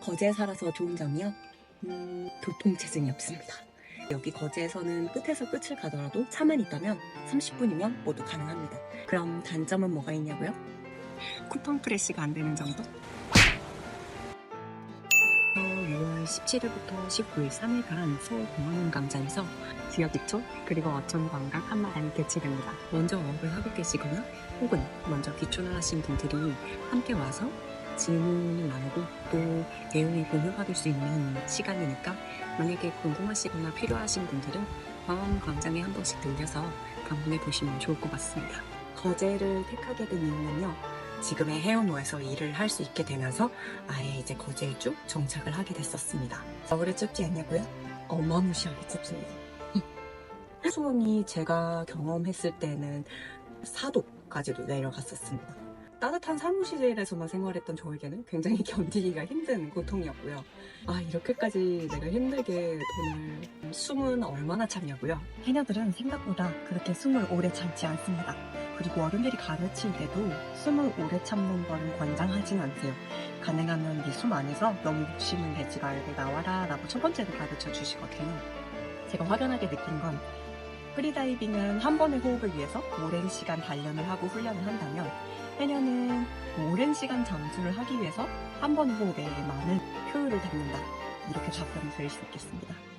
거제에 살아서 좋은 점이요? 음, 교통체증이 없습니다. 여기 거제에서는 끝에서 끝을 가더라도 차만 있다면 30분이면 모두 가능합니다. 그럼 단점은 뭐가 있냐고요? 쿠팡 프레시가 안 되는 정도? 6월 17일부터 19일 3일간 서울 공항원 광장에서 지역 입초 그리고 어촌 관광 한마당이 개최됩니다. 먼저 어업을 하고 계시거나 혹은 먼저 귀촌을 하신 분들이 함께 와서 질문을 나누고 또 내용을 공유받을 수 있는 시간이니까 만약에 궁금하시거나 필요하신 분들은 광원 광장에 한 번씩 들려서 방문해 보시면 좋을 것 같습니다. 거제를 택하게 된 이유는요. 지금의 해운호에서 일을 할 수 있게 되면서 아예 이제 거제에 쭉 정착을 하게 됐었습니다. 겨울에 춥지 않냐고요? 어마무시하게 춥습니다. 수온이 제가 경험했을 때는 4도까지도 내려갔었습니다. 따뜻한 사무실에서만 생활했던 저에게는 굉장히 견디기가 힘든 고통이었고요. 아, 이렇게까지 내가 힘들게 돈을 숨은 얼마나 참냐고요? 해녀들은 생각보다 그렇게 숨을 오래 참지 않습니다. 그리고 어른들이 가르칠 때도 숨을 오래 참는 거는 권장하진 않대요. 가능하면 네 숨 안에서 너무 욕심을 내지 말고 나와라 라고 첫 번째로 가르쳐 주시거든요. 제가 확연하게 느낀 건 프리다이빙은 한 번의 호흡을 위해서 오랜 시간 단련을 하고 훈련을 한다면 해녀는 오랜 시간 잠수를 하기 위해서 한 번의 호흡에 많은 효율을 담는다. 이렇게 답변을 드릴 수 있겠습니다.